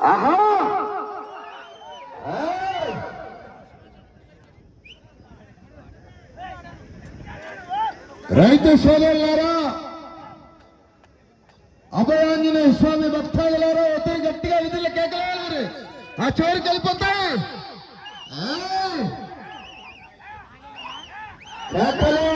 ఆహా! రైతు సోదరులారా అభయాంజనేయ స్వామి భక్తాదులారా ఒత్తిడి గట్టిగా విధుల కేకలే ఆ చోరు కలిపోతాయి కేకలే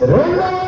¡Ronda!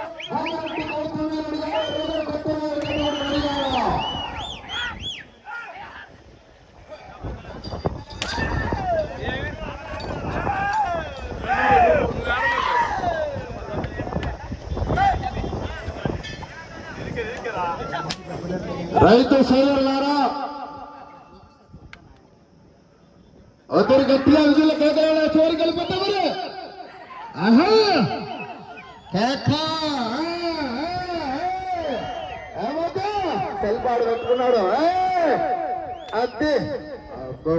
రైతు సోదరులారా ఒకరు గట్టిగా విధులు కేకరాడా చివరి కలిపితే మరి. ఆహా! కేక! ఏమవుతా తెలుపాడు పెట్టుకున్నాడు అద్దె. అబ్బో.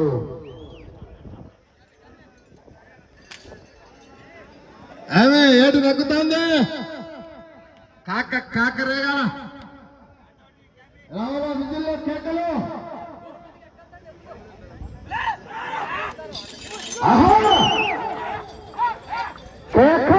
ఆమె ఏడు నెక్కుతుంది కాక కాక రేగాల. రావాలా విధుల్లో కేకలు. కేక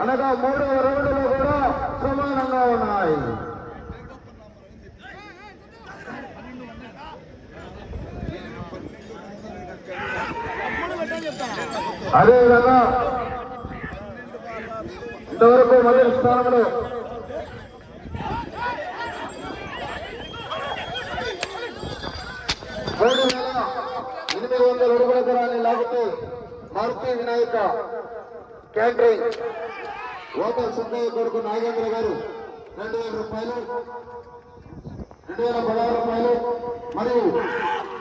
అనగా మూడవ రౌండ్లో కూడా సమానంగా ఉన్నాయి. అదేవిధంగా ఇంతవరకు మొదటి స్థానంలో మూడు వేల ఎనిమిది వందల అడుగుల దూరాన్ని లాగుతూ మారుతి వినాయక క్యాంటరింగ్ ఓటర్ సంగయ్య కొడుకు నాగేంద్ర గారు రెండు వేల రూపాయలు రెండు వేల పదహారు రూపాయలు మరియు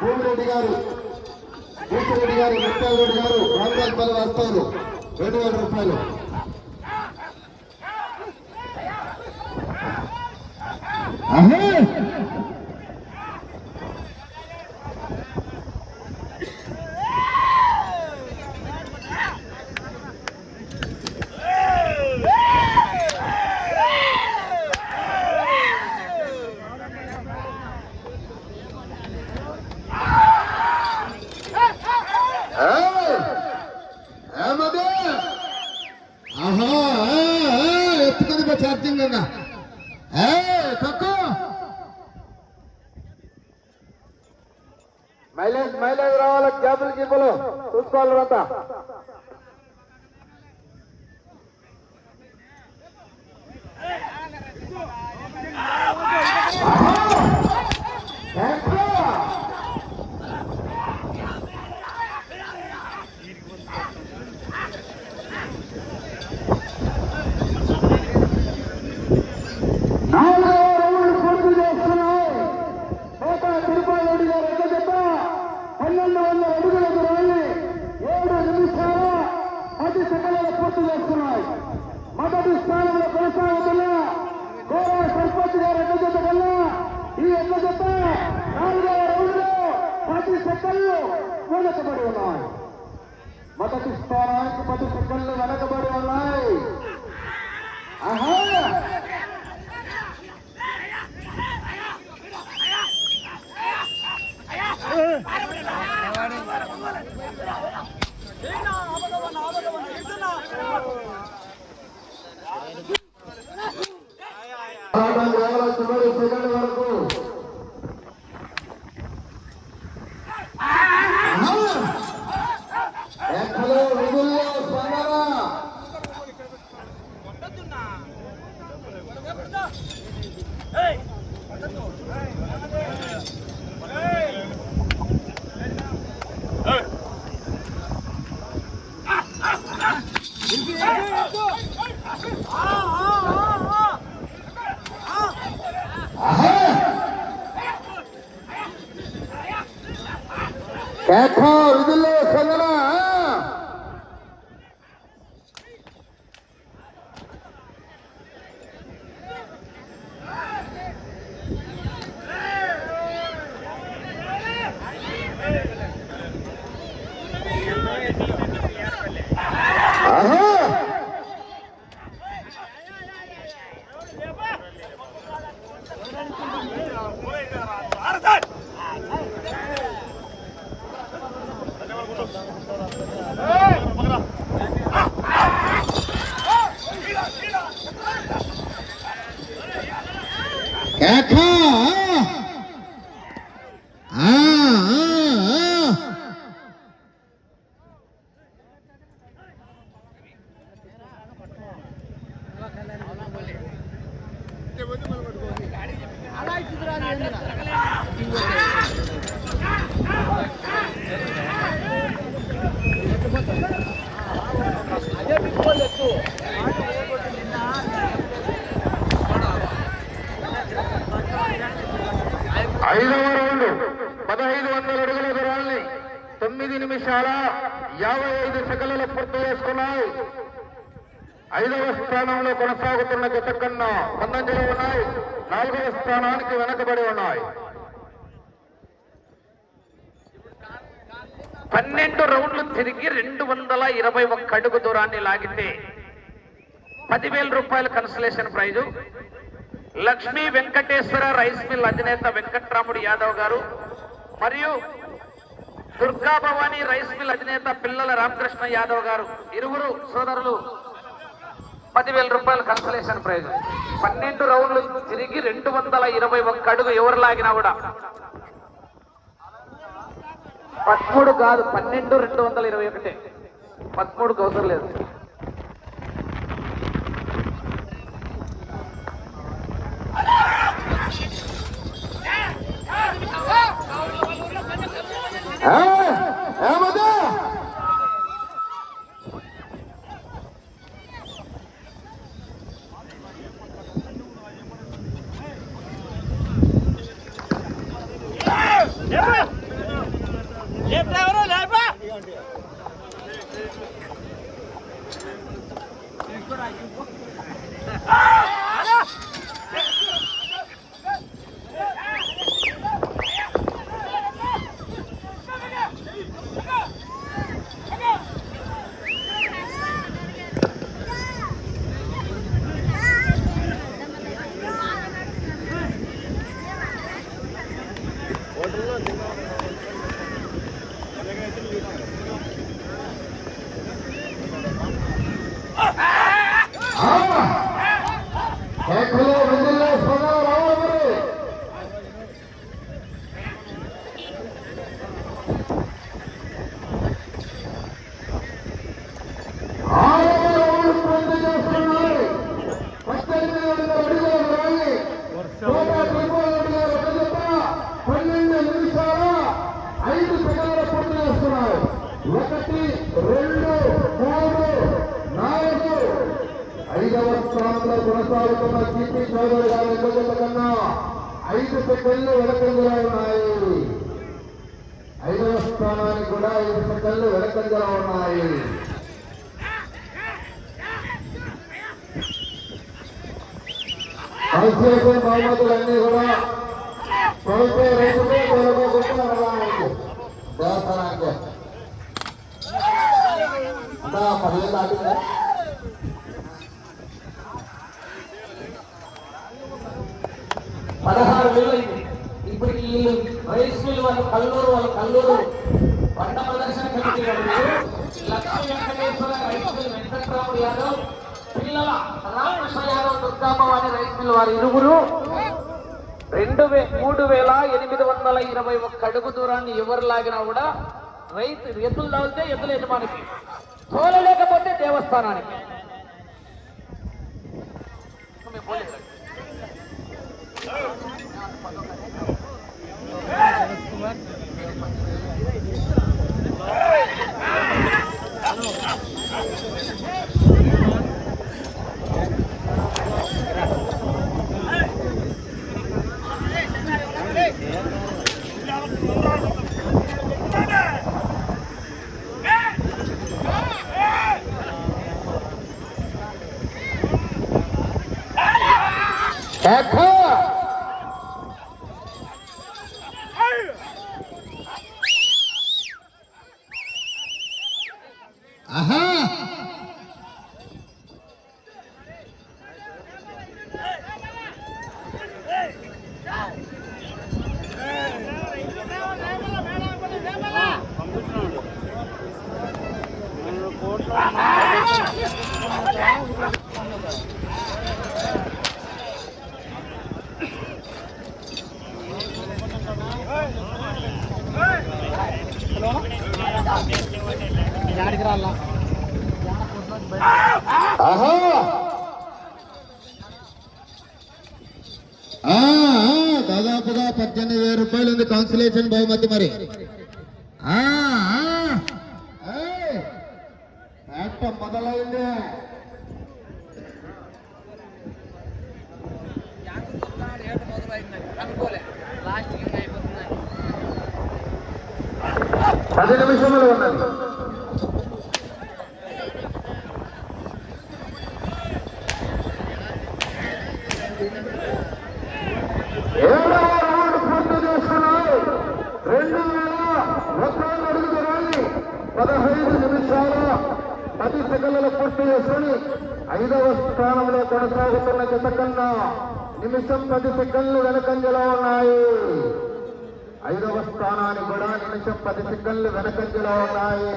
భూమిరెడ్డి గారు భూమిరెడ్డి గారు ముత్యాల రెడ్డి గారు రామరాజపల్లి వస్తారు రెండు వేల రూపాయలు. అహే! ఐదవ రౌండ్ పదహైదు వందల అడుగుల దూరాన్ని తొమ్మిది నిమిషాల యాభై ఐదు సెకండ్లు పూర్తి చేసుకున్నాయి. ఐదవ స్థానంలో కొనసాగుతున్న జత కన్నా ముందంజలో ఉన్నాయి. నాలుగవ స్థానానికి వెనకబడి ఉన్నాయి. పన్నెండు రౌండ్లు తిరిగి రెండు వందల ఇరవై ఒక్క అడుగు దూరాన్ని లాగితే పదివేల రూపాయల consolation prize Lakshmi Venkateswara rice mill అధినేత వెంకట్రాముడు యాదవ్ గారు మరియు దుర్గా భవానీ రైస్ మిల్ అధినేత పిల్లల రామకృష్ణ యాదవ్ గారు. ఇరువురు సోదరులు పదివేల రూపాయల కన్సలేషన్ ప్రైజ్ పన్నెండు రౌండ్లు తిరిగి రెండు వందల ఇరవై ఒక్క అడుగు ఎవరు లాగినా కూడా. పదమూడు కాదు పన్నెండు రెండు వందల ఇరవై ఒకటి. పదమూడుకు అవసరం లేదు. ఏమదా ఎక్కడో వెందల్లో సదా రావాలి ఆరు పూర్తి చేస్తున్నారు పద్దెనిమిది వందల అడుగుల రాయి నూట ముప్పై అడుగుల ఒక జత పన్నెండు నిమిషాల ఐదు సెకండ్ల పూర్తి చేస్తున్నారు ఒకటి రెండు మూడు నాలుగు. ఐదవ స్థానంలో కొనసాగుతున్న సిపి చౌదరి గారి ఎదుగుల కన్నా ఐదు సెకండ్లు వెనకంగా ఉన్నాయి. ఐదవ స్థానానికి కూడా ఐదు సెకండ్లు వెనకంగా ఉన్నాయి. అవసరం బహుమతులన్నీ కూడా కొలిపే రైతులే కొనుక్కోకుండా వెళ్ళాలి దేవస్థానానికి అంతా పదివేలు దాటిందా. పదహారు వేలు అయింది ఇప్పుడు వీళ్ళు రైస్ వాళ్ళు కల్లూరు వాళ్ళు కల్లూరు పంట ప్రదర్శన కమిటీ వాళ్ళు. వెంకటేశ్వర రైస్ వెంకట్రాముడు యాదవ్ పిల్లల రామకృష్ణ యాదవ్ దుర్గామ్మ వారి రైస్ మిల్ వారి ఇరువురు. రెండు వే మూడు వేల ఎనిమిది వందల ఇరవై ఒక్క అడుగు దూరాన్ని ఎవరు లాగినా కూడా రైతు ఎద్దులు తాగితే ఎద్దుల యజమానికి. తోలలేకపోతే దేవస్థానానికి మేము పోలేదు. এখন కాన్సులేషన్ బహుమతి మరి. మొదలైంది. పది నిమిషములు ఉన్నది ఏడవ రౌండ్ పూర్తి చేస్తున్నారు రెండు వేల ఒక్క అడుగు దూరాన్ని పదహైదు నిమిషాల పది సెకండ్లలో పూర్తి చేసుకుని ఐదవ స్థానంలో కొనసాగుతున్న జత కన్నా నిమిషం పది సెకండ్లు వెనకంజలో ఉన్నాయి. ఐదవ స్థానానికి కూడా నిమిషం పది సెకండ్లు వెనకంజలో ఉన్నాయి.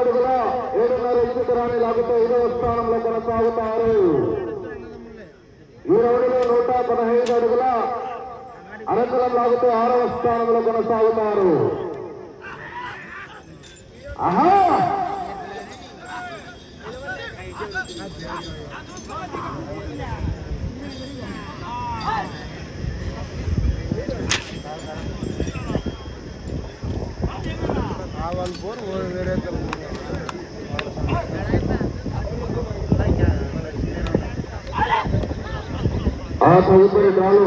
అడుగుల ఏడున్నర ఐదు లాగుతూ ఐదవ స్థానంలో కొనసాగుతారు. ఈ రౌండ్లో నూట పదహైదు అడుగుల అనంతరం లాగుతూ ఆరవ స్థానంలో కొనసాగుతారు. ఆహా! వాళ్ళు పోరు వేరే ఆ తదుపరి డ్రాలో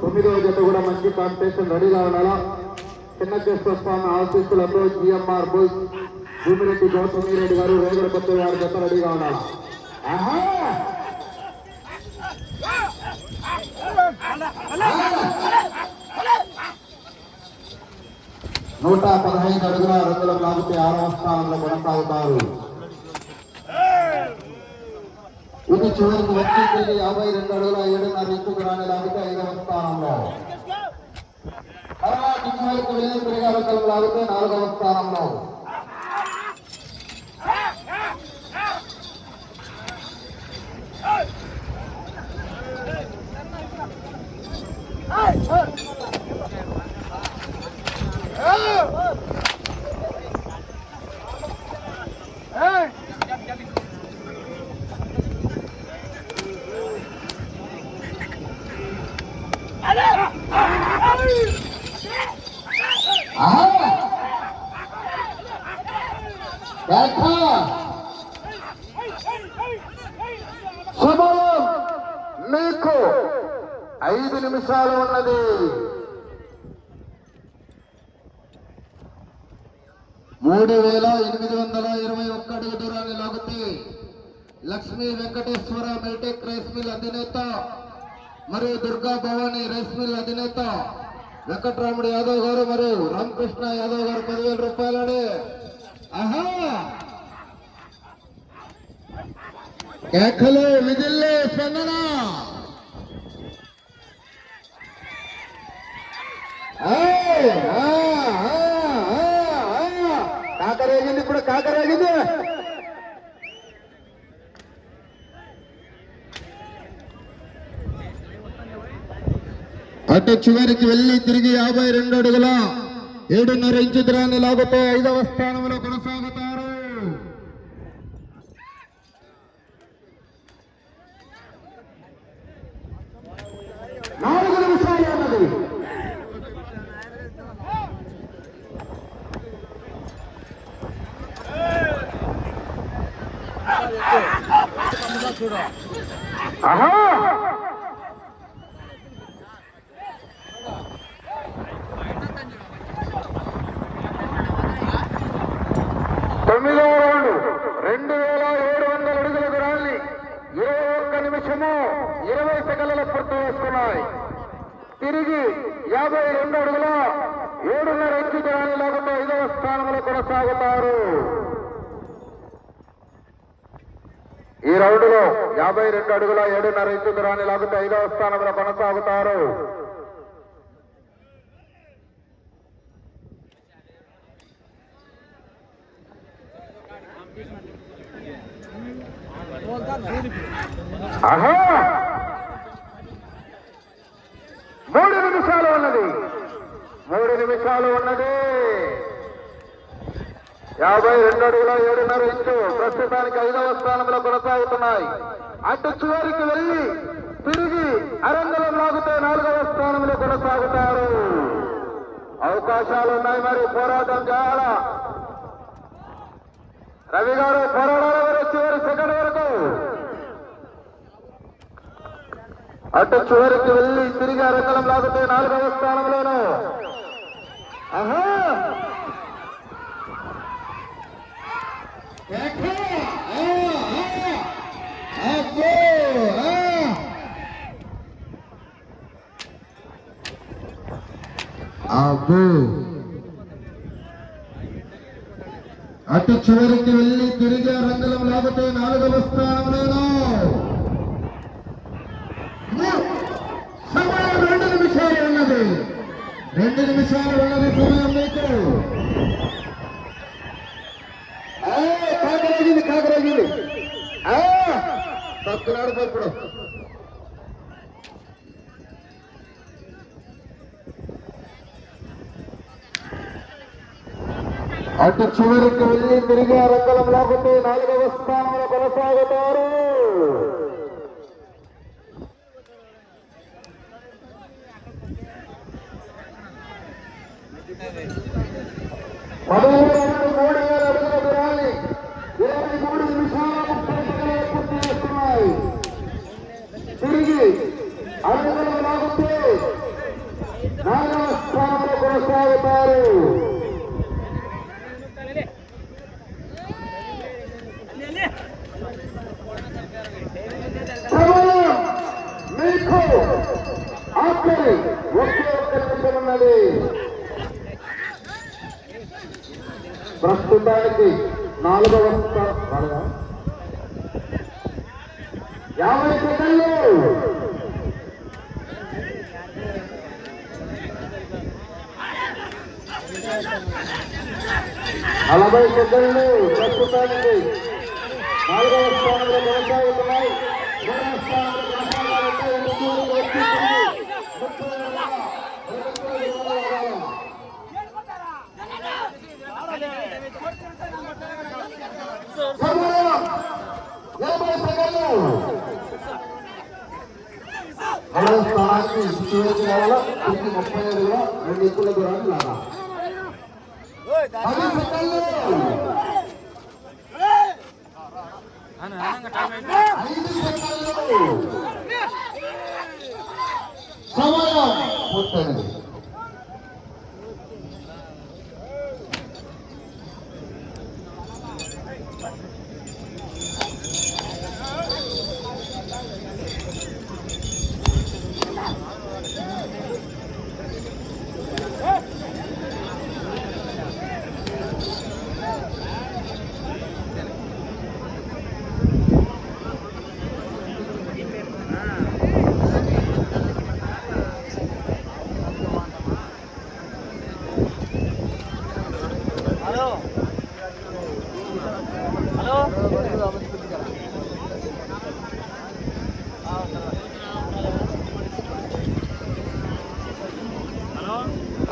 తొమ్మిదవ జత కూడా మంచి కాంపిటీషన్ రెడీగా ఉండాలా? చిన్న చేస్తూ స్వామి ఆశీస్సులతో జిఎంఆర్ బోస్ భూమిరెడ్డి గౌతమి రెడ్డి గారు రేగడ కొత్త గారి జత రెడీగా నూట పదహైదు అడుగుల అరంగులం లాగితే ఆరవ స్థానంలో కొనసాగుతారు. ఇది చివరికి వచ్చి తిరిగి యాభై రెండు అడుగుల ఏడున్నర ఇంచు రాని లాగితే ఐదవ స్థానంలో. తర్వాత చివరికి వెళ్ళి తిరిగి అరంగులం లాగితే నాలుగవ స్థానంలో. కేక! మీకు ఐదు నిమిషాలు ఉన్నది మూడు వేల ఎనిమిది వందల ఇరవై ఒక్క అడుగు దూరాన్ని లాగితే లక్ష్మీ వెంకటేశ్వర మెల్టెక్ రైస్ మిల్ అధినేత మరియు దుర్గా భవానీ రైస్ మిల్ అధినేత వెంకట్రాముడు యాదవ్ గారు మరియు రామకృష్ణ యాదవ్ గారు పదివేల రూపాయలని ఆహా కేకలు విధుల్లో స్పందన ఏయ్! ఆ, ఆ, ఆ, ఆ. కాకరేగింది ఇప్పుడు కాకరేగింది అటు చివరికి వెళ్ళి తిరిగి యాభై రెండు అడుగుల ఏడున్నర ఇంచు దూరాన్ని లాగుతూ ఐదవ స్థానంలో కొనసాగుతారు తిరిగి యాభై రెండు అడుగుల ఏడున్నర ఇంచు దూరాన్ని లేకుండా ఐదవ స్థానంలో కొనసాగుతారు. ఈ రౌండ్లో యాభై రెండు అడుగుల ఏడున్నర ఇంచు దూరాన్ని లేకుండా ఐదవ స్థానంలో కొనసాగుతారు. ఆహా! మూడు నిమిషాలు ఉన్నది. మూడు నిమిషాలు ఉన్నది. యాభై రెండు అడుగుల ఏడున్నర ఇంచు ప్రస్తుతానికి ఐదవ స్థానంలో కొనసాగుతున్నాయి. అటు చివరికి వెళ్ళి తిరిగి అరంగలం లాగుతూ నాలుగవ స్థానంలో కొనసాగుతారు. అవకాశాలు ఉన్నాయి మరి పోరాటం చేయాలా రవి గారు పోరాడాలి మరి చివరి సెకండ్ వరకు అటు చివరికి వెళ్ళి తిరిగి అరంగళం లాగితే నాలుగవ స్థానంలోను. ఆహా! అబ్బో! అటు చివరికి వెళ్ళి తిరిగి రంగులం లేకపోతే నాలుగవ స్థానంలోనూ సమయం రెండు నిమిషాలు ఉన్నది. రెండు నిమిషాలు ఉన్నది సమయం మీకు. కాకరాగింది కాకరాగింది తక్కునాడు పప్పుడు అటు చివరికి వెళ్ళి తిరిగి రంగం లాగితే నాలుగవ స్థానంలో కొనసాగుతారు. పదమూడు వందల మూడు వేల అడుగుల దూరాన్ని ఇరవై మూడు నిమిషాల ముప్పై సెకండ్లు పూర్తి చేస్తున్నాయి తిరిగి అడుగులు లాగితే నాలుగవ స్థానంలో కొనసాగుతారు. సమయం మీకు ఆఖరి ఒకే ఒక్క నిమిషం ఉన్నది. ప్రస్తుతానికి నాలుగవ యాభై సెకండ్లు! నలభై సెకండ్లు! ప్రస్తుతానికి నాలుగవ స్థానంలో కొనసాగుతున్నాయి. మూడవ స్థానంలో కొనసాగాలంటే రెండు దూరం వచ్చి ముప్పై వేల, ముప్పై వేల. సమయం యాభై సెకండ్లు మూడవ స్థానానికి తిరిగి ముప్పై ఐదుగా రెండు ఎక్కువ దూరాన్ని లాగా పది సెకండ్లు ఐదు సెకండ్లు సమయం పూర్తయింది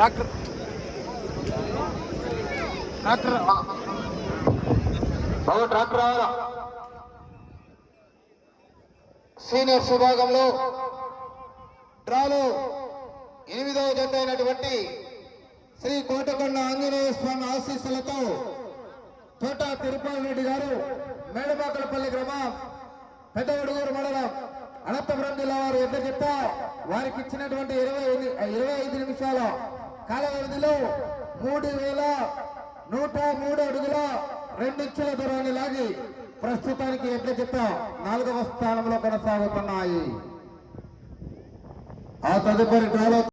బాబు డాక్టర్ రావాలా? సీనియర్స్ విభాగంలో డ్రాలో ఎనిమిదవ జత అయినటువంటి శ్రీ కోటకొండ ఆంజనేయ స్వామి ఆశీస్సులతో తోట తిరుపాల్ రెడ్డి గారు మేడమాకలపల్లి గ్రామం పెద్ద ఉడుగూరు మండలం అనంతపురం జిల్లా వారు ఎద్ద చెప్తా వారికి ఇచ్చినటువంటి ఇరవై ఇరవై ఐదు నిమిషాల కాల వ్యవధిలో మూడు వేల నూట మూడు అడుగుల రెండించుల దూరాన్ని లాగి ప్రస్తుతానికి ఎడ్ల చెప్ప నాలుగవ స్థానంలో కొనసాగుతున్నాయి. ఆ తదుపరి డ్రాలో